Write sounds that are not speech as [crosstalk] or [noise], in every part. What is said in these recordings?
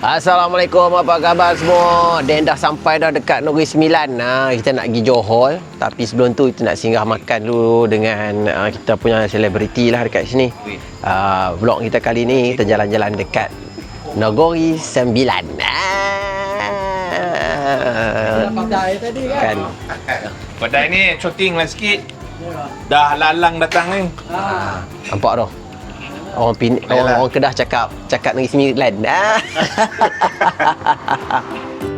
Assalamualaikum, apa khabar semua? Dan dah sampai dah dekat Negeri Sembilan. Ha, kita nak pergi Johor. Tapi sebelum tu kita nak singgah makan dulu dengan uh, kita punya selebriti lah dekat sini. Uh, vlog kita kali ni kita jalan-jalan dekat Negeri Sembilan. Ah. Kan. Kedai ni shooting lah sikit. Dah lalang datang ni. Nampak tu? Orang, pin, orang, orang Kedah cakap cakap Negeri Sembilan. Ah. [laughs]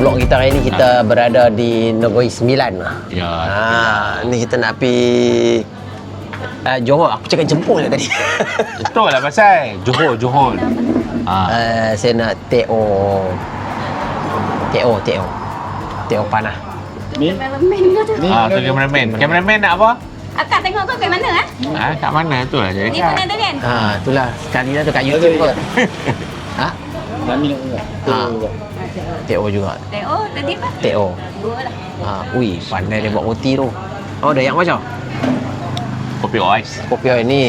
vlog kita hari ni kita berada di Negeri Sembilan. Ya. Ha, ni kita nak pergi uh, Johor. Aku cakap jemput je tadi. [laughs] Betul lah pasal. Johor, Johor. Ha. uh, saya nak TO TO TO TO panah. Tu. Ah, tu kameraman. Kameraman nak apa? Akak tengok kau kat mana ah? Ah, kat mana tu lah jadi. Ni mana tu kan? Ha, itulah sekali lah tu kat YouTube kot. [laughs] ha? Kami nak. Ha. TO juga. Tengok tadi apa? TO. Dua lah. Ha, ui, pandai dia buat roti tu. Oh, dah yang macam? Kopi ais. Kopi oil ni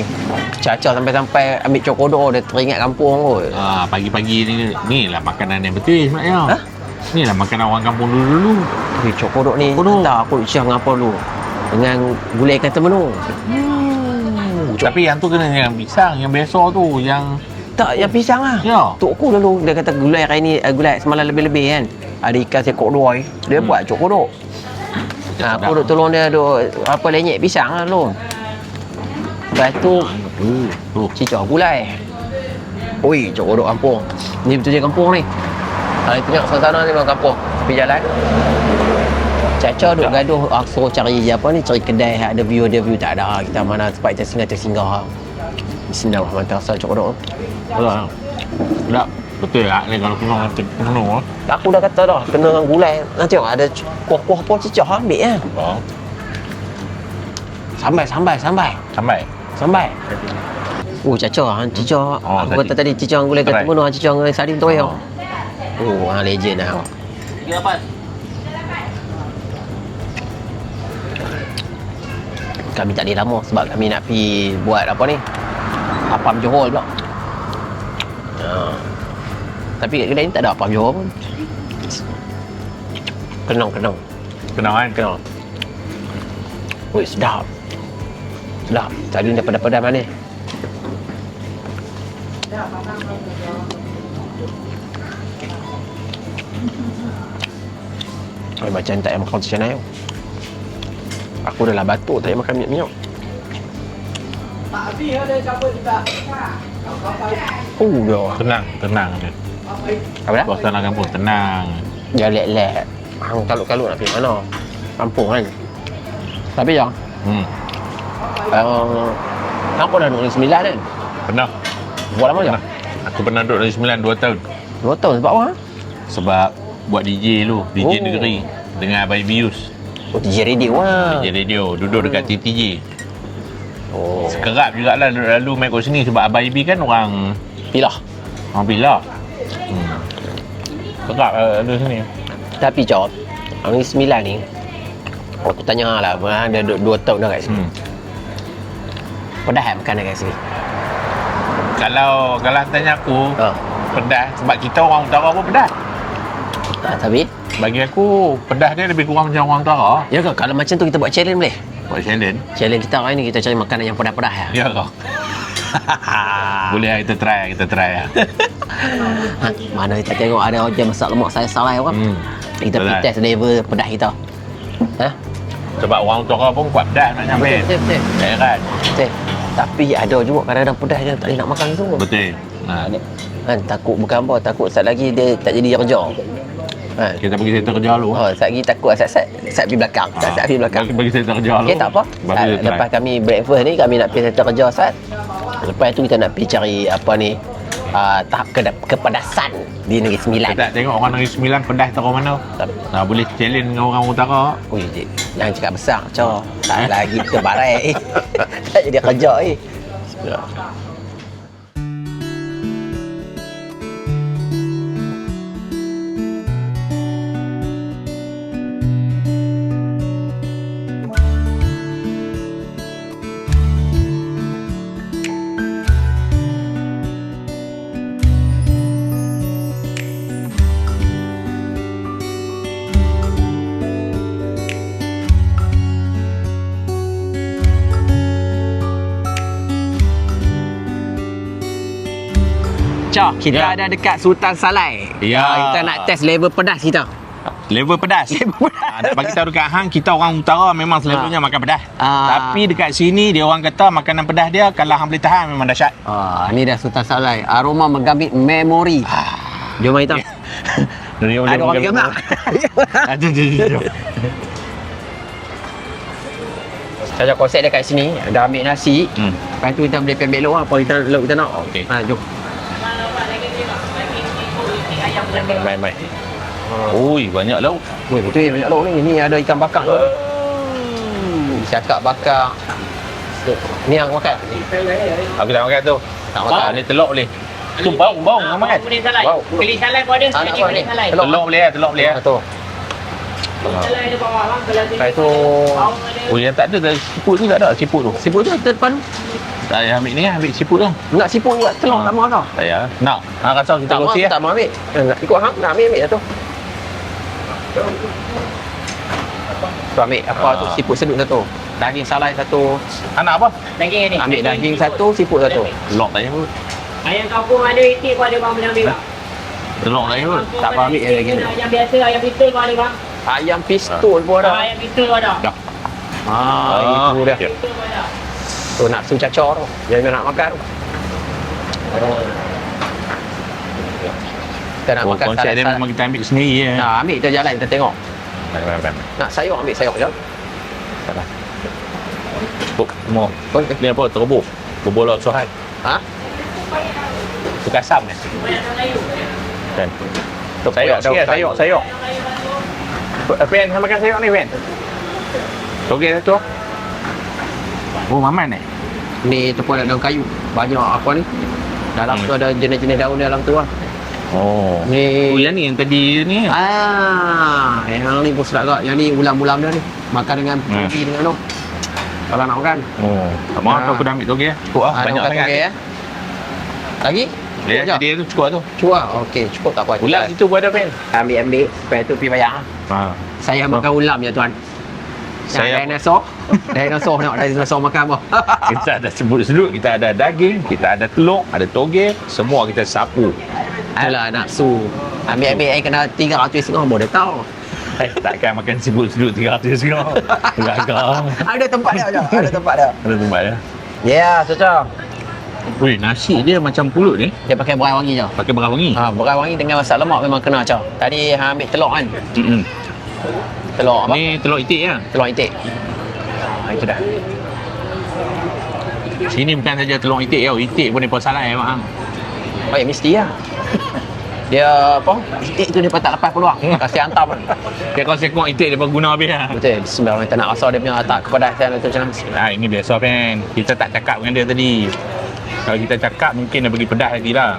Caca sampai-sampai ambil cokodok dia teringat kampung kot. Ah, pagi-pagi ni ni lah makanan yang betul sebenarnya. Ha? Ni lah makanan orang kampung dulu-dulu. Tapi cokodok ni Kodok. tak aku nak share dengan apa dulu. Dengan gulai ikan temenu. Tapi yang tu kena yang pisang, yang biasa tu, yang Tak, yang pisang lah. Ya. Tok aku dulu dia kata gulai hari ni uh, gulai semalam lebih-lebih kan. Ada ikan sekok doi. Dia Hmm. buat cokodok. Ha, aku duk tolong dia duk apa lenyek pisang lah dulu. Lepas tu tu. cicak gulai. Oi, cokodok kampung. Ni betul je kampung ni. Ha, tengok sana-sana ni memang kampung. Tepi jalan. Caca duk gaduh ah, suruh cari apa ni cari kedai ada view ada view tak ada kita mana tempat kita singgah tersinggah Bismillahirrahmanirrahim Betul. Tak. Betul lah ni kalau kena penuh ah. aku dah kata dah kena dengan gulai nanti tengok ada kuah-kuah apa cicak ambil ya Oh, sambai sambai sambai sampai. sambai Oh caca ha cicak Oh, aku tadi. kata tadi cicak gulai Try. kata mana cicak dengan sardin tu ya Oh. Oh ha legend lah kami tak ada lama sebab kami nak pergi buat apa ni apam Johor pula ha. tapi kat kedai ni tak ada apam Johor pun kenang kenang Kenal kan? kenang Wih sedap sedap tadi dia pedas-pedas mana Oh, macam tak payah makan macam mana Aku dah lah batuk tak payah makan minyak-minyak Oh dah Tenang, tenang dia. Apa dah? Suasana kampung tenang. Dia lek-lek Hang kalut-kalut nak pergi mana Kampung kan Tapi yang Hmm. uh, Aku dah duduk di sembilan kan Pernah. Buat lama je. Aku pernah duduk dari 9 2 tahun. Dua tahun sebab apa? Sebab buat DJ lu, DJ Oh. negeri dengan Abai Bius. Oh DJ radio lah DJ radio duduk dekat TTJ. Oh Kerap jugalah duduk lalu main kat sini sebab Abai B kan orang Pilah orang Bila. Hmm. Kerap uh, ada sini. Tapi Cok Hari sembilan ni Aku tanya lah Ada dua, dua tahun dah kat sini Hmm. Pedas tak makan kat sini? Kalau kalau tanya aku Ha. pedas sebab kita orang utara pun pedas. Ha, tapi Bagi aku pedas dia lebih kurang macam orang utara. Ya ke kalau macam tu kita buat challenge boleh? Buat challenge. Challenge kita hari ni kita cari makanan yang pedas-pedas ya. Ya kau. [laughs] Boleh lah kita try, kita try lah. ha, mana kita tengok ada orang masak lemak saya salah kan? Hmm. Kita pergi test level pedas kita. Ha? Sebab orang utara pun kuat pedas nak nyampe. Betul, betul, kan? Betul. Tapi ada juga kadang-kadang pedas je tak boleh nak makan semua. Betul. Ha, Kan takut bukan apa, takut sat lagi dia tak jadi kerja. Kan? kita pergi settle kerja dulu. Oh, sat lagi takut sat-sat sat pergi belakang, sat sat pergi belakang. Bagi, bagi settle kerja dulu. Okey tak apa. Ah, kita try. lepas kami breakfast ni kami nak pergi settle kerja sat. Lepas tu kita nak pergi cari apa ni uh, tahap ke kepedasan di Negeri Sembilan. Kita tak tengok orang Negeri Sembilan pedas taruh mana. Nah, boleh challenge dengan orang utara. Ui, cik, jangan cakap besar, Cok. Tak lagi kita barai. eh. [laughs] tak jadi kerja eh. Cok, kita Ya. ada dekat Sultan Salai. Ya. Ah, kita nak test level pedas kita. Level pedas. [laughs] Level pedas. Ha, nak bagi tahu dekat hang, kita orang utara memang selalunya makan pedas. Ah. Tapi dekat sini dia orang kata makanan pedas dia kalau hang boleh tahan memang dahsyat. Ah, ni dah Sultan Salai. Aroma menggambit memori. Jom mari kita. Ada orang gemak. Ada ada ada. Saya konsep dia kat sini, dah ambil nasi. Hmm. Lepas tu kita boleh lauk apa kita kita nak. Okey. Ha, jom. Mai mai. Ui, banyak lauk. Weh, betul banyak lauk ni. Ni ada ikan bakar tu. Hmm, cakap bakar. Ni yang makan. Aku tak makan tu. Tak makan. Ah, ni telur boleh. Tu bau bau nak makan. Boleh salai. Wow. Keli salai pun ada. Ah, keli ni? salai. Telur. Telur boleh ah, telur boleh ah. Ada bawah bang. Kalau Lepas tu. Oh, yang tak ada dah siput tu tak ada siput tu. siput tu depan. Tak payah ambil ni ah, ambil siput tu. Nak siput juga telur Ah. tak mau tau. Tak payah. Nak. Hang rasa kita Tak mau, kongsi ah. tak mau ambil. Eh, nak ikut hang, nak ambil ambil satu. Tu ambil apa tu Ah. siput sedut satu. Daging salai satu. Anak apa? Daging ni. Ambil daging satu, siput satu. Tak payah pun. Ayam kampung ada itik pun ada bang boleh ambil bang. Telur tak payah pun. Tak apa ambil yang daging. Ayam biasa, ayam pistol pun ada bang. Ayam pistol pun Ah, ada. Ayam pistol pun ada. Dah. Ah, itu dia. Tu nak su cacor tu. Yang nak makan tu. Kita nak Oh, makan konsep dia memang kita ambil sendiri ya. Nah, ambil kita jalan kita tengok. Baik, baik, baik. Nak sayur ambil sayur je. Cukup semua. Ni apa? Terbuk. Berbola suhat. Ha? Tukar asam ni. Kan. Tu Sayur sikit, sayur, sayur. Pen, makan sayur ni, Pen. Okey satu. Oh, maman ni. Ni tepung daun kayu. Banyak apa ni? Dalam Hmm. tu ada jenis-jenis daun dalam tu lah. Oh. Ni Oh, yang ni yang tadi ni. Ah, yang ni pun sedap tak? Yang ni ulam-ulam dia ni. Makan dengan Hmm. putih dengan tu. Kalau nak makan. Oh. Tak mahu Ah. aku dah ambil tu okey. Cukup ah, Ah, banyak sangat. okey, ya? Lagi? Dia Cukup je? jadi tu cukup tu. Cuba. Okey, cukup tak apa. Ulat situ pun ada, Pen. Ambil-ambil. Lepas tu pergi bayar. Ha. Saya makan ulam je tuan. Saya dinosaur. Dinosaur tengok dinosaur makan apa. [laughs] Kita ada sebut-sebut, kita ada daging, kita ada telur, ada toge, semua kita sapu. Alah nafsu. Ambil-ambil air kena 300 setengah boleh tahu. Eh, takkan makan sebut-sebut 300 sekarang. Gagal. Ada tempat dia. Ada tempat dia. Ada tempat ya. Ya, yeah, cocok. Weh, nasi dia macam pulut ni. Dia pakai berai wangi je. Pakai berapa wangi? Ha, berai wangi dengan masak lemak memang kena cak. Tadi ha, ambil telur kan. Mm-mm. Telur apa? Ni telur itik ya. Telur itik. Ha, itu dah. Sini bukan saja telur itik tau. Itik pun dia salai mak hang. Baik, mesti lah. [laughs] Dia apa? Itik tu dia pun tak lepas peluang. [laughs] Kasih hantar pun. Dia kau sekong itik dia pun guna habis lah. Betul. Sembarang kita nak rasa dia punya tak kepedasan tu macam mana. Ah, ini biasa kan. Kita tak cakap dengan dia tadi. Kalau kita cakap mungkin dia bagi pedas lagi lah.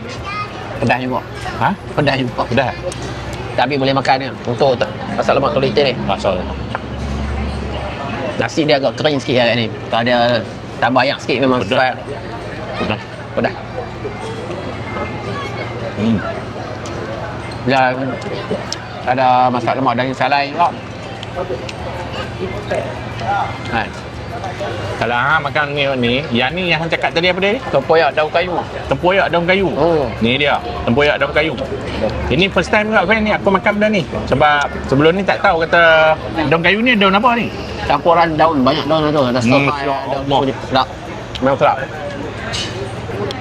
Pedas juga. Ha? Pedas juga. Pedas? Tapi boleh makan dia. Untuk tak. Pasal lemak telur itik ni. Rasa. Nasi dia agak kering sikit agak ni. Kalau dia tambah ayak sikit memang Pedas. pedas. Pedas. Pedas. Hmm. Dan ada masak lemak daging salai juga. Ha. Kalau hang makan ni ni, yang ni yang hang cakap tadi apa dia? Tempoyak daun kayu. Tempoyak daun kayu. Oh. Ni dia, tempoyak daun kayu. Ini first time juga ni aku makan benda ni. Sebab sebelum ni tak tahu kata daun kayu ni daun apa ni? Campuran daun banyak daun tu. Ada Hmm, ya ada kunyit. Sedap. Memang sedap.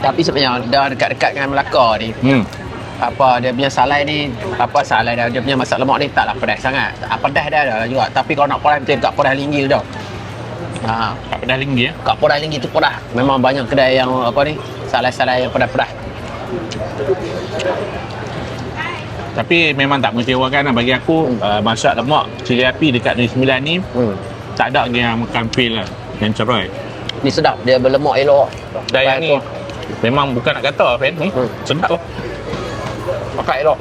Tapi sebenarnya dah dekat-dekat dengan Melaka ni. Hmm. Apa dia punya salai ni apa salai dia dia punya masak lemak ni taklah pedas sangat. Ah, pedas dia ada juga. Tapi kalau nak pedas betul tak pedas linggil tau. Ha, Tak pedas tinggi ya. kat Podai Linggi tu pedas. Memang banyak kedai yang apa ni? Salai-salai yang pedas-pedas. Tapi memang tak mengecewakan lah bagi aku uh, masak lemak cili api dekat Negeri Sembilan ni Hmm. tak ada yang makan lah yang cerai. Ni sedap, dia berlemak elok. Dan yang ni tu, memang bukan nak kata Fen ni Hmm. sedap lah. pakai elok.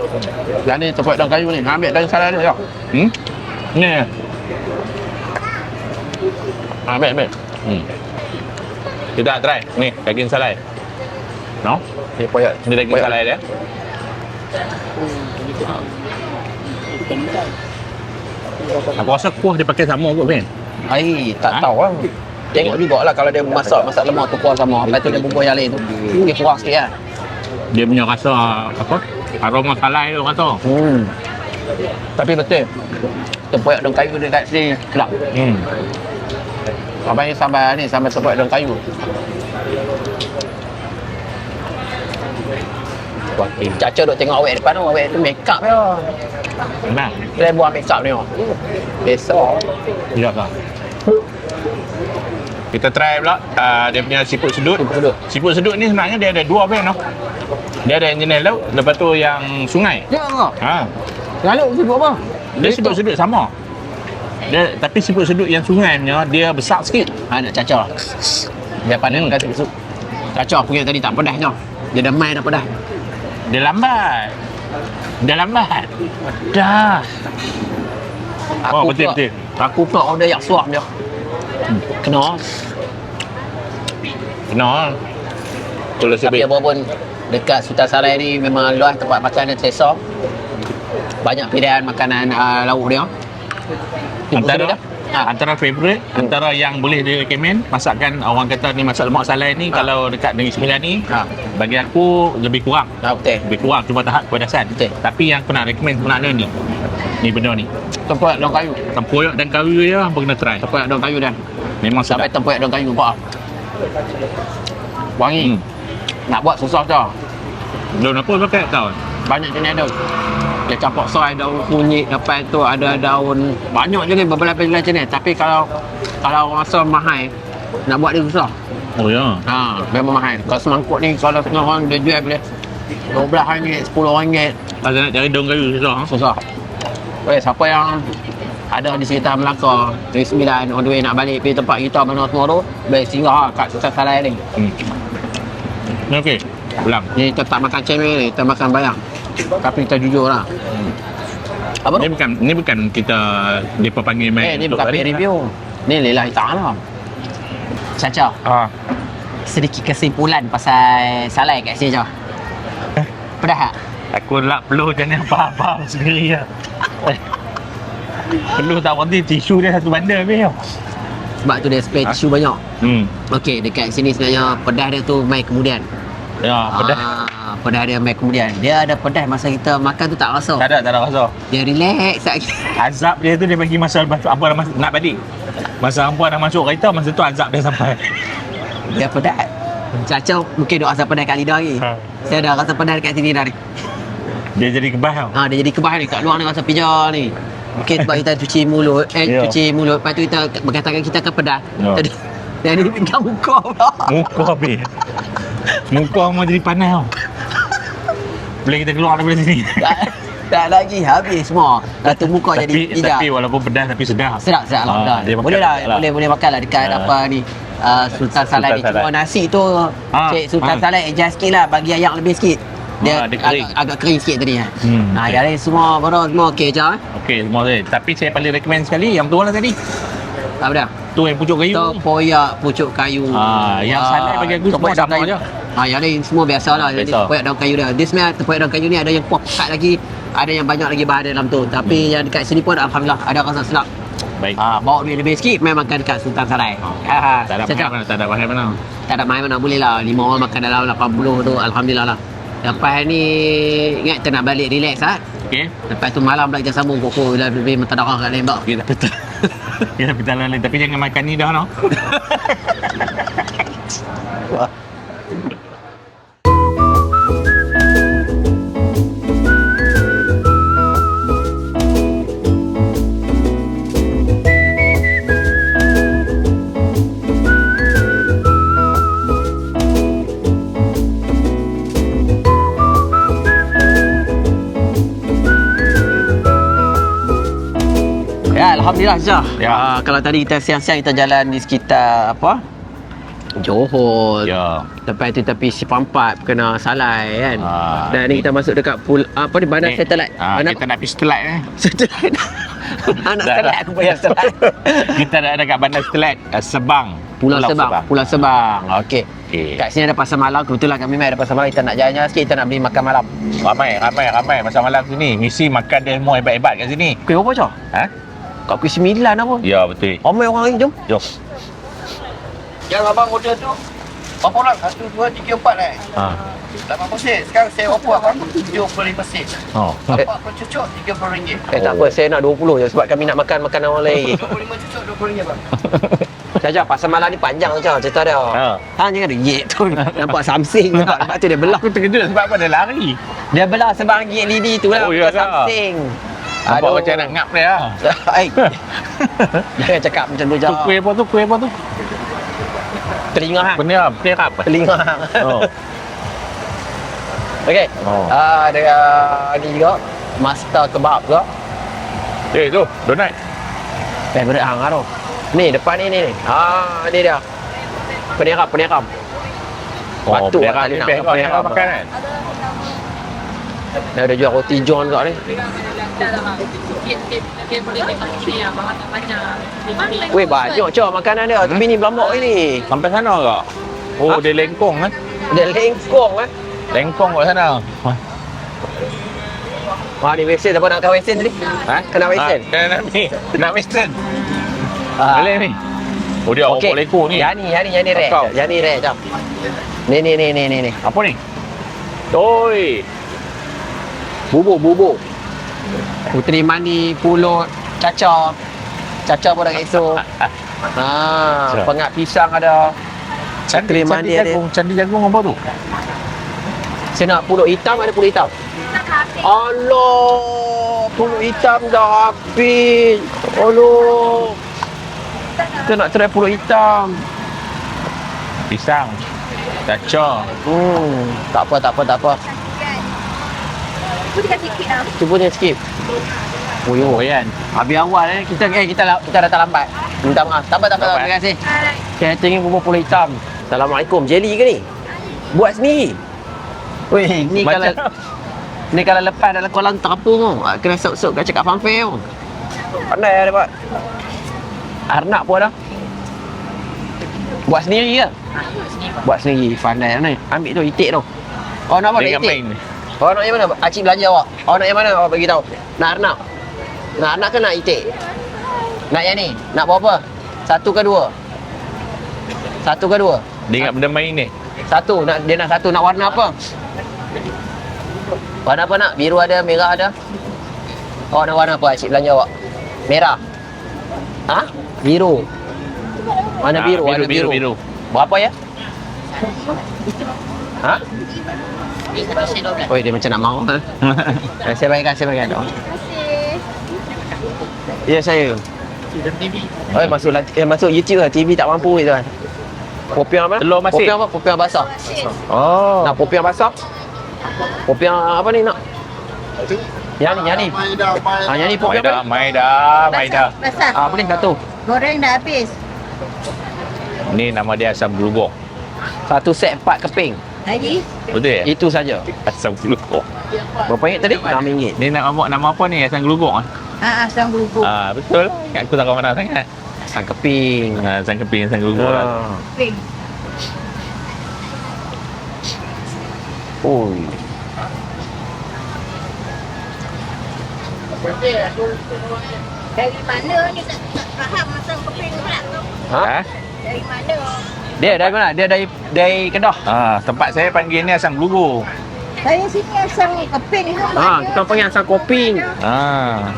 Yang ni tempat daun kayu ni. Ambil daun salai dia. Hmm? Ni. Ha, ambil, ambil. Hmm. Kita nak try. Ni daging salai. No? Ni poyak. Ni daging Poyak. salai dia. Aku rasa kuah dia pakai sama kot Fen. Ai, tak Ha? tahu lah. Tengok jugalah kalau dia masak masak lemak tu kuah sama. Lepas tu dia bumbu yang lain tu. Dia kurang sikit lah. Dia punya rasa apa? Aroma salai tu rasa. Hmm. Tapi betul. Tempoyak daun kayu dekat sini kelak. Hmm. Abang ni sambal ni sambal tempoyak daun kayu. Wah, Caca duk tengok awak depan tu, awak tu make up ya. Enak. Dia buat make up ni. oh. Besok. Ya kah? Kita try pula uh, dia punya siput sedut. Siput sedut. Siput sedut ni sebenarnya dia ada dua Fen tau. Dia ada yang jenis laut, lepas tu yang sungai. Ya? Ha. Lalu sibuk apa? Dia siput sedut sama. Dia tapi siput sedut yang sungai punya dia besar sikit. Ha, nak caca. Dia pandai Hmm. makan sup. Caca punya tadi tak pedas tau. Dia dah main dah pedas. Dia lambat. Dia lambat. Dah. Oh, betul, betul. Aku pula order yang suam dia. Kena. Kena. Kalau Tapi apa pun dekat Sultan Sarai ni memang luas tempat makan dan selesa. Banyak pilihan makanan uh, lauk dia. Antara. Ha. antara favorite antara yang boleh direkomend masakan orang kata ni masak lemak salai ni Ha. kalau dekat Negeri Sembilan ni Ha. bagi aku lebih kurang Ha, betul. lebih kurang cuma tahap kepedasan Betul. tapi yang aku nak recommend sebenarnya ni ni benda ni Tempoyak daun kayu. tempoyak dan kayu dia apa kena try Tempoyak daun kayu dan memang sampai sedap tempoyak daun kayu buat. Wangi. hmm. Nak buat susah tau. daun apa pakai tahu Banyak jenis daun. Dia campur soy, daun kunyit, lepas tu ada daun banyak je ni berbelah-belah jenis. Tapi kalau kalau orang rasa mahal, nak buat dia susah. oh ya Ha, memang mahal. Kalau semangkuk ni kalau setengah orang dia jual boleh RM12, RM10 kalau nak cari daun kayu susah ha? susah. Weh, siapa yang ada di sekitar Melaka, dari Sembilan, on the way nak balik pergi tempat kita mana semua tu, boleh singgah lah kat Sultan Salai ni. hmm. okey ulang Ni kita tak makan cemil ni, kita makan bayang. Tapi kita jujur lah. Apa ni bukan ni bukan kita depa panggil Eh, main ni untuk bukan peer review. Ni lillahi ta'ala. Caca, ah sedikit kesimpulan pasal Salai kat sini je. Pedah tak? Aku nak perlu macam ni apa-apa sendiri lah. perlu tak berhenti tisu dia satu bandar habis tau. Sebab tu dia spray Ha? tisu banyak. Hmm. Okey, dekat sini sebenarnya pedas dia tu mai kemudian. Ya, pedas. Ah, pedas dia mai kemudian. Dia ada pedas masa kita makan tu tak rasa. Tak ada, tak ada rasa. Dia relax. [laughs] Azab dia tu dia bagi masa lepas apa dah masuk, nak balik. Masa hampa dah masuk kereta, masa tu azab dia sampai. [laughs] Dia pedas. Caca mungkin duk rasa pedas kat lidah lagi. Ha. Saya dah rasa pedas dekat sini dah ni. Dia jadi kebas tau. Ha, dia jadi kebas ni kat luar ni rasa pija ni. Mungkin sebab kita cuci mulut, eh Ya. cuci mulut, lepas tu kita berkatakan kita akan pedas. Ya. Jadi dan ni pegang muka pula. Muka habis. Muka mau jadi panas tau. Boleh kita keluar daripada sini. [laughs] tak, tak lagi habis semua. Dah tu muka jadi hijau. tapi walaupun pedas tapi sedap. Sedap, sedap Ah, makan boleh lah, lah. boleh boleh makan lah dekat Ah. apa ni. Uh, Sultan Salai ni Sultan Cuma nasi tu Ah, Cik Sultan ah. Salai adjust sikit lah Bagi ayak lebih sikit Dia, Ah, dia kering. agak, agak kering sikit tadi Hmm, Nah, okey. yang lain semua Baru semua okey je eh? Okey, semua saya. Tapi saya paling recommend sekali yang tu lah tadi. Apa dah? Tu yang pucuk kayu. Tempoyak pucuk kayu. Ah, yang salai bagi aku semua sama kayu. je. Ah, yang lain semua biasa lah Jadi tempoyak daun kayu dia. Dia sebenarnya tempoyak daun kayu ni Ada yang kuat pekat lagi Ada yang banyak lagi bahan dalam tu. Tapi yang dekat sini pun Alhamdulillah Ada rasa sedap. Baik. Ah, bawa duit lebih sikit Memang makan dekat Sultan Salai ah, Tak ada cakap. bahaya mana, tak ada bahaya mana. Tak ada main mana boleh lah. Lima orang makan dalam 80 tu Alhamdulillah lah. Lepas ni Ingat kita nak balik relax lah Okey. Lepas tu malam pula kita sambung Koko dah lebih mentadarah kat lain tak [laughs] Pita. Kita pita lain tapi jangan makan ni dah no. [laughs] Alhamdulillah Syah. Ya. Ah, kalau tadi kita siang-siang kita jalan di sekitar apa? Johor. Ya. Lepas tu tepi Sipampat kena salai kan. Ah, Dan ni kita masuk dekat pool apa ni bandar satellite. Ah, bandar kita nak pergi setelat eh. [laughs] satellite. [laughs] Anak dah. aku bayar satellite. [laughs] kita dah dekat bandar setelat uh, Sebang. Pulau, Sebang. Pulau Sebang. Okey. Okey. Kat sini ada pasar malam. Kebetulan kami mai ada pasar malam. Kita nak jalan-jalan sikit. Kita nak beli makan malam. Ramai, ramai, ramai masa malam sini. Mesti makan dia semua hebat-hebat kat sini. Kuih apa Syah? Ha? Kat kuih sembilan apa? Ya, betul. Ramai orang lagi. Jom. Jom. Yang abang order tu. Berapa orang? Satu, dua, tiga, empat eh. Ha. Lapan sen. Sekarang saya berapa abang? Tujuh puluh lima sen. Oh. Apa aku cucuk tiga puluh ringgit. Eh tak apa, saya nak dua puluh je sebab kami nak makan makanan orang lain. Dua puluh lima cucuk, dua puluh ringgit bang. Caca, [laughs] pasar malam ni panjang Caca, cerita dia. Ha. Ha, jangan ringgit tu. Nampak samsing nampak. Lepas tu dia belah. Aku terkejut sebab apa dia lari. Dia belah sebang gig lidi tu lah. Oh, Nampak macam nak ngap dia. [laughs] Ai. [laughs] Jangan cakap macam tu Tu Caca. kuih apa tu? Kuih apa tu? Telinga hang. Peniam, peniam. Telinga hang. Oh. [laughs] Okey. Oh. Ah, ada uh, ni juga. Master kebab juga. Eh, tu, donat. Favorite hang tu. Ni depan ni ni. ni. Ah, ni dia. Peneram, peneram. Batu peniam lah ni tadi nak best kau peniam. nak makan kan? Dia ada jual roti john juga ni. Weh, banyak cak makanan dia. Tapi ni berlambak ni. Sampai sana ke? Oh, Ha? dia lengkong kan? Dia lengkong eh. Lengkong kat sana. Wah, ni western. Siapa nak makan western tadi? Ha? Kena western? Ha, nak ni. Nak western. Ah. Boleh ni. Oh, dia okay. lekor ni. Yang ni, yang ni, yang ni rare. Kau. Yang ni rare, jap. Ni, ni, ni, ni, ni, ni. Apa ni? Oi. Bubur, bubur. Puteri mani, pulut, caca. Caca pun dah esok. [laughs] Ha, pengat pisang ada. Candi, Puteri candi ada. jagung. Candi jagung apa tu? Saya nak pulut hitam ada pulut hitam. Allah, pulut hitam dah habis. Allah. Kita nak try pulut hitam. Pisang. Caca. Hmm, tak apa, tak apa, tak apa. Cuba dia sikit. Oh, yo. Oh, kan? Habis awal eh kita eh kita kita datang lambat. Minta maaf. Tak apa tak apa. Tak apa. Terima kasih. Catering bubur pulut hitam. Assalamualaikum. Jelly ke ni? Buat sendiri. Weh, ni Macam- kalau ni kalau lepas dalam kolam terapung tu, ah, kena sok-sok kat cakap fanfare tu. Pandai ada buat. Arnab pun ada. Buat sendiri ke? Buat sendiri. Pandai ni. Ambil tu itik tu. Oh nak apa? Nak itik? main. Awak nak yang mana? Acik belanja awak. Awak nak yang mana? Awak bagi tahu. Nak arnab? Nak arnab ke nak itik? Nak yang ni? Nak berapa? Satu ke dua? Satu ke dua? Dia ingat benda main ni. Satu. Nak dia nak satu. Nak warna apa? Warna apa nak? Biru ada, merah ada. Awak nak warna apa Acik belanja awak? Merah. Ha? Biru. Warna Ah, biru, biru, warna biru, biru. biru. Berapa ya? Ha? Oh, dia macam nak mahu. [laughs] Eh, saya bayarkan, saya bayarkan. Oh. Ya, saya. Oh, masuk la- eh, masuk YouTube lah. TV tak mampu itu kan. Popiang apa? Telur masin. Popiang apa? Popiang basah. Oh. Nak popiang basah? Popiang apa ni nak? Yang ni, yang ni. Ah, yang ni popiang Maida, apa? Maida, Maida. Basah. Ah, apa ni satu? Goreng dah habis. Ni nama dia asam gelugong. Satu set empat keping. Lagi? Betul ya? Itu saja. Asam gelugong. Berapa ringgit tadi? RM6. Ni nak nama, nama apa ni? Asam gelugong ah? Ha, asam bubuk. Ah, betul. Aku tak tahu mana sangat. Sang keping. Ah, asam keping, asam gelugong lah. Ah. Pink. Oh. Dari mana ni tak, tak faham asam keping pula tu? Ha? Ha? Dari mana? Dia dari mana? Dia dari dari Kedah. Ah, tempat saya panggil ni asam gelugong. Saya sini asam keping hang Ha, kita panggil asam koping. Ah.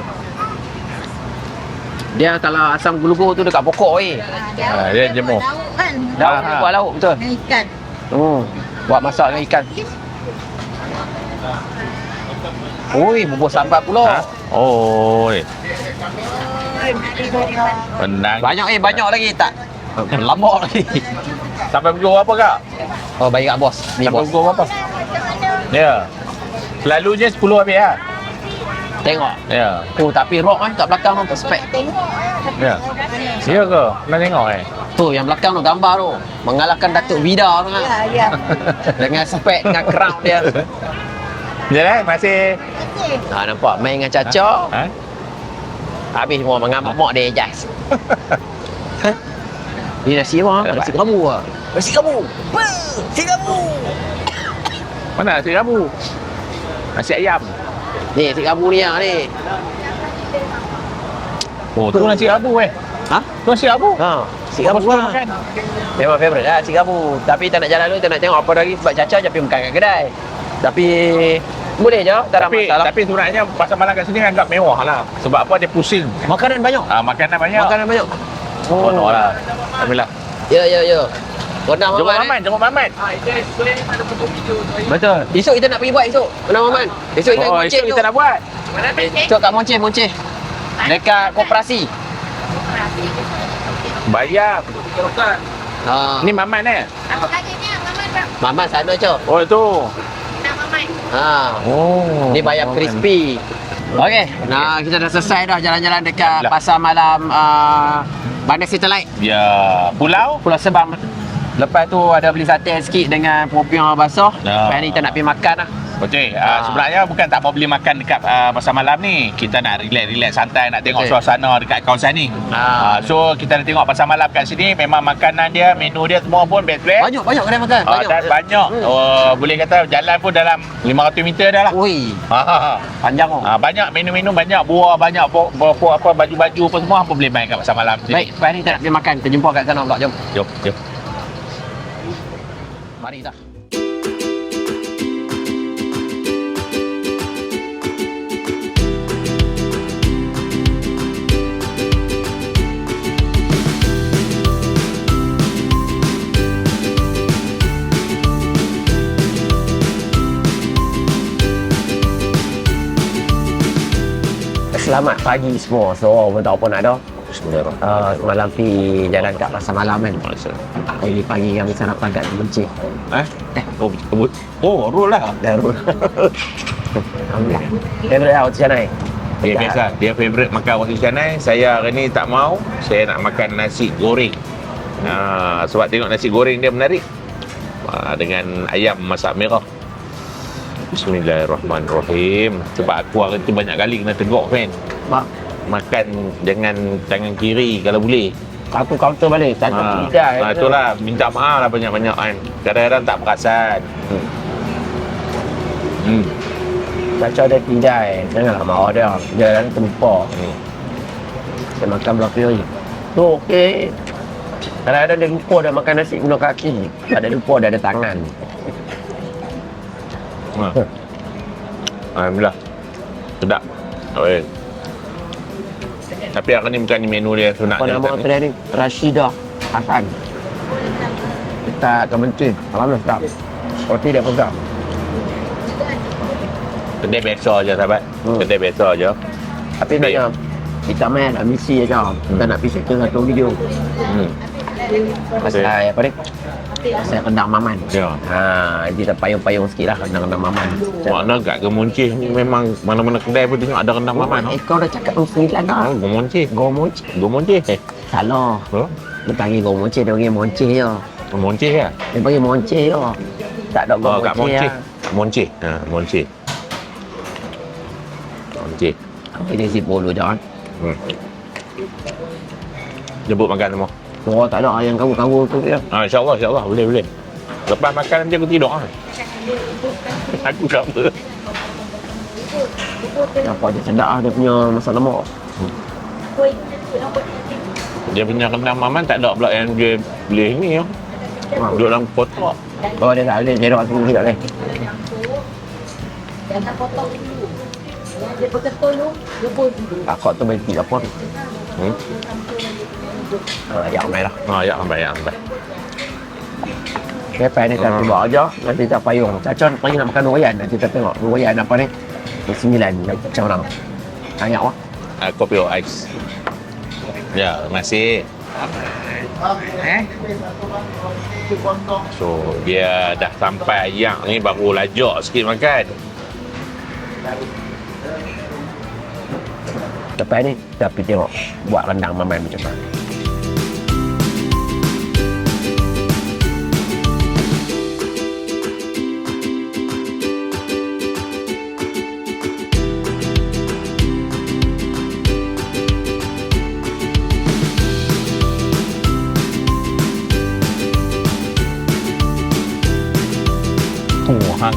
Dia kalau asam gulugo tu dekat pokok weh. Ah, dia jemur. Lauk kan? Daun Ah, ha. buat lauk betul. Dengan ikan. Hmm. Buat masak dengan ikan. Oi, bubur sambat pula. Ha? Oh, Oi, mana? penang. Banyak eh, banyak lagi tak? Lambak lagi. Sampai pukul berapa kak? Oh, baik kat bos. Ni Sampai bos. pukul berapa? Ya. Selalunya 10 habis lah. Tengok. Ya. Oh, tapi rock kan kat belakang tu spek. Tengok Ya. Ya ke? Nak tengok eh? Tu yang belakang tu gambar tu. Mengalahkan Datuk Vida tu kan. Ya, ya. [laughs] Dengan spek dengan crown dia. Jalan, masih. Okey. Ha nampak main dengan Caca. Ha? Habis semua mengamuk dia jas. [laughs] Ni nasi apa? Nasi kamu ah. Nasi kamu. Apa? Nasi kamu. Mana nasi kamu? Nasi ayam. Ni nasi kamu ni ah ni. Oh, tu nasi abu eh. Ha? Tu nasi abu. Ha, nasi kamu suka lah. makan? Memang favourite lah nasi kamu. Tapi tak nak jalan dulu, tak nak tengok apa lagi sebab Caca je pergi makan kat kedai. Tapi boleh je, tak ada Tapi, masalah. tapi sebenarnya pasar malam kat sini agak mewah lah. Sebab apa dia pusing. Makanan banyak. Ah, makanan banyak. Makanan banyak. Oh, no lah. Alhamdulillah. Ya, ya, ya. Kena Jemput Maman. Mamat, jemput Mamat. Betul. Esok kita nak pergi buat esok. Kena Maman. Esok kita Oh, monceh esok kita nak buat. Esok kat Monceh, Monceh. Dekat koperasi. Bayar. Ha. Ni Mamat eh? Apa lagi ni? Maman tak? Maman sana je. Oh, itu. Nak maman. Ha. Oh. Ni bayar crispy. Okey. Nah, kita dah selesai dah jalan-jalan dekat Lah. pasar malam uh, Bandar Satellite. Ya. Pulau? Pulau Sebang. Lepas tu ada beli sate sikit dengan popiah basah. Ya. Lepas ni kita nak pergi makan lah. Okey, Ah. uh, sebenarnya bukan tak mau beli makan dekat uh, pasar malam ni. Kita nak relax-relax santai nak tengok Okey. suasana dekat kawasan ni. Ah. Uh, so kita nak tengok pasar malam kat sini memang makanan dia, menu dia semua pun best-best. Banyak, banyak kedai makan. Ah, dan banyak. Hmm. Oh, boleh kata jalan pun dalam 500 meter dah lah. Ui, Ha, ha, ha. panjang oh. Ah, banyak menu-menu banyak buah banyak buah apa baju-baju apa semua apa boleh main kat pasar malam sini. Baik, lepas ni kita nak pergi makan. Kita jumpa kat sana pula. Jom. Jom, jom. Mari dah. Selamat pagi semua. So, orang tahu pun ada. Bismillahirrahmanirrahim. Uh, semalam pergi jalan kat pasar malam kan. Hari ni pagi kami sarapan kat Mencik. Eh? Oh, kebut. Oh, roll lah. Darul. Alhamdulillah. Favorite lah, macam mana? Dia biasa, dia favourite makan roti canai. Saya hari ni tak mau. Saya nak makan nasi goreng. Ha, sebab tengok nasi goreng dia menarik. Ha, dengan ayam masak merah. Bismillahirrahmanirrahim. Sebab aku hari tu banyak kali kena tegur kan. Mak, Makan dengan tangan kiri kalau boleh. aku counter balik. Tak Ha, tidak. ha, itulah minta maaf lah banyak-banyak kan. Kadang-kadang tak perasan. Hmm. Macam ada tidak. Janganlah mau dia. Jalan terlupa. hmm. Saya makan belah kiri. Tu okey. Kadang-kadang dia lupa dia makan nasi guna kaki. Ada lupa dia ada tangan. Ha. Alhamdulillah. Sedap. Oi. Tapi hari ni bukan ni menu dia sunat Apa nama kedai ni? Rashidah Hasan. Dekat Kementerian. Alhamdulillah sedap. Roti dia pun sedap. Kedai biasa je sahabat. Hmm. Kedai biasa je. Tapi sebenarnya kita main nak misi aja. Kita nak pergi satu video. Hmm. Pasal apa ni? Pasal rendang maman. Ya. Ha, kita payung-payung sikit lah rendang-rendang maman. Makna kat Gemuncih ni memang mana-mana kedai pun tengok ada rendang maman. Eh, kau dah cakap nombor sembilan dah. Oh, Gemuncih. Gomonce. Gemuncih. Eh. Salah. Oh, Dia panggil gomonce, dia panggil monce je. Gemuncih ya? Dia panggil monce je. Tak ada Oh, kat gomonce Moncih. lah. Moncih. Ha, Moncih. Moncih. Apa dia si polo jangan. Hmm. Jemput makan semua. Oh, tak ada yang kamu-kamu tu dia. Ha, insyaAllah, insyaAllah. Boleh, boleh. Lepas makan nanti aku tidur lah. aku sama. Apa dia sedap lah dia punya masak lemak. Dia punya rendang maman tak ada pula yang dia beli ni ya. Ha. Duduk dalam kotak. Oh, dia tak boleh. Dia nak sendiri tak boleh. Jangan potong dulu. Dia betul dulu. Dia pun dulu. Takut tu bagi apa. Hmm. Ha, ya, mai lah. Ha, ya, sampai, ya, sampai. Lepas ni Ah. tiba aja. Nanti kita payung. Caca pergi nak makan durian. Nanti kita tengok durian apa ni. Yang sembilan. Macam mana. Tanya lah. Uh, kopi or ice. Ya, masih. Eh? So, dia dah sampai yang ni baru lajak sikit makan. Lepas ni pergi tengok buat rendang mamai macam mana.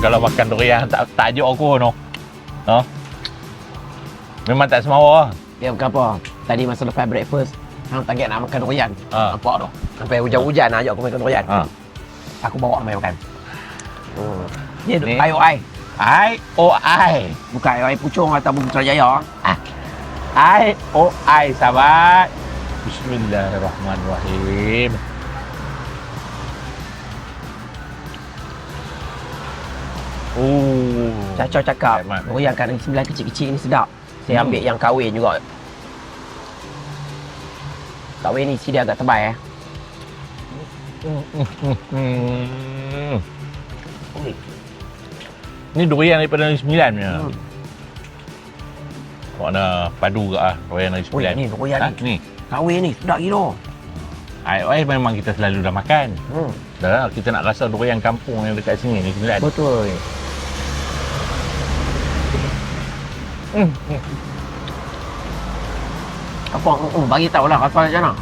Kalau makan durian tak tajuk aku no. No. Memang tak semawa. Ya bukan apa. Tadi masa lepas breakfast, hang target nak makan durian. Ha. Nampak tu. Sampai hujan-hujan nak ajak aku makan durian. Ha. Aku bawa mai makan. Hmm. Dia Ni. ayo ai. Ai o ai. Bukan ayo ai pucung ataupun Putrajaya. Ah. Ai o ai sahabat. Bismillahirrahmanirrahim. Oh. Caca cakap, Hemat. durian kat Negeri Sembilan kecil-kecil ni sedap. Saya Hmm. ambil yang kahwin juga. Kahwin ni isi dia agak tebal eh. Hmm. Ni durian daripada Negeri Sembilan punya. Hmm. Mana padu ke ah durian Negeri Sembilan. ni durian Ha, ni. ni. Kahwin ni sedap gila. Ai ai memang kita selalu dah makan. Hmm. Dah kita nak rasa durian kampung yang dekat sini Negeri Sembilan. Betul. Hmm. Apa hmm, bagi tahu lah rasa macam mana.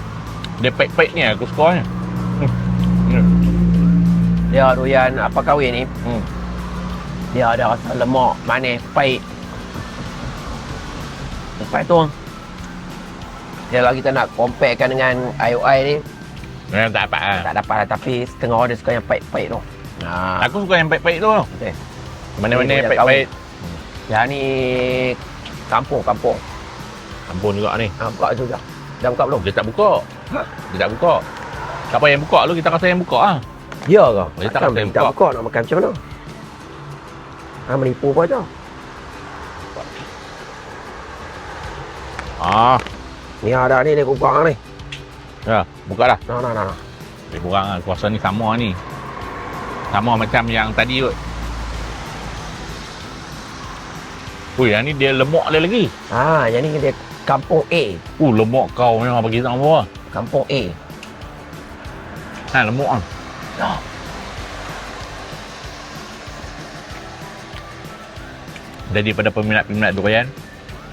Dia pek-pek ni aku suka ni. Hmm. Dia durian apa kahwin ni, Hmm. dia ada rasa lemak, manis, pahit. Lepas tu kalau kita nak comparekan dengan IOI ni Memang tak apa ah. tak dapat lah tapi setengah orang dia suka yang pahit-pahit tu. Ha. Aku suka yang pek-pek tu. Okey. Mana-mana pek-pek. Yang ni kampung kampung. Ampun juga ni. Ha, buka tu dah. Dah buka belum? Dia tak buka. Ha? Dia tak buka. Siapa yang buka lu kita rasa yang buka ah. Ya ke? Dia tak kata tak buka. buka nak makan macam mana? Ha menipu apa tu? Ah, Ni ada ni dia buka ni. ya, buka dah. Nah nah nah. nah. Lebih kurang lah. Kuasa ni sama ni. Sama macam yang tadi kot. Ui, yang ni dia lemak dia lagi. Ha, yang ni dia kampung A. Uh, lemak kau memang bagi tak apa. Kampung A. Ha, lemak ah. Ya. Jadi pada peminat-peminat durian,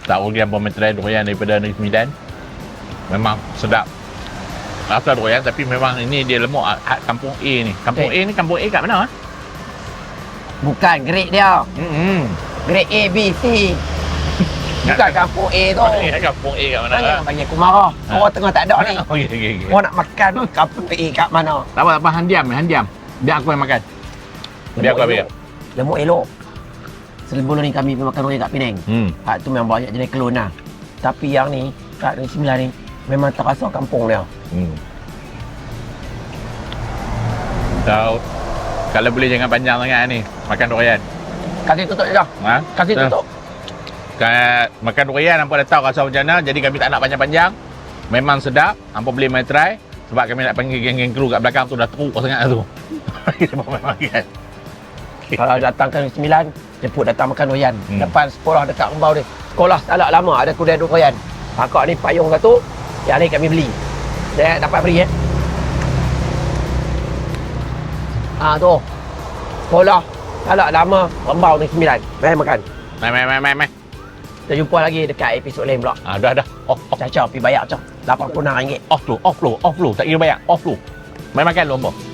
tak rugi apa meterai durian daripada Negeri Sembilan. Memang sedap. Rasa durian tapi memang ini dia lemak ah, ah, kampung A ni. Kampung Okey. A ni kampung A kat mana? ah? Bukan grade dia. Hmm. Grade A, B, C. [laughs] Bukan kampung A tu. Ni kampung A kat mana? Jangan ah? bagi aku marah. Ha. Orang tengah tak ada ni. Okey okey okey. Orang nak makan kampung A kat mana? Tak apa, tak apa, Han diam, Han diam. Biar aku yang makan. Biar aku ambil. Lemuk elok. Sebelum ni kami makan durian kat Penang. Hmm. Ha, tu memang banyak jenis kelon lah. Tapi yang ni, kat Negeri Sembilan ni, memang terasa kampung dia. Hmm. Kau kalau boleh jangan panjang sangat ni makan durian. Kaki tutup je dah. Ha? Kaki tutup. Kat makan durian hampa dah tahu rasa macam mana jadi kami tak nak panjang-panjang. Memang sedap, hampa boleh mai try sebab kami nak panggil geng-geng kru kat belakang tu dah teruk sangat tu. [laughs] Kita main. Kalau datang Negeri Sembilan, jemput datang makan durian. Hmm. Depan sekolah dekat Rembau ni. Sekolah tak lama ada kedai durian. Akak ni payung satu, yang lain kami beli. Saya dapat beli eh. Ah tu. Sekolah tak lama Rembau Negeri Sembilan. Mari makan. Mai mai mai mai mai. Kita jumpa lagi dekat episod lain pula. Ah dah dah. Off off Caca pergi bayar caca. RM86. off dulu, off dulu, off dulu. Tak kira bayar, off dulu. Mai makan lu hampa.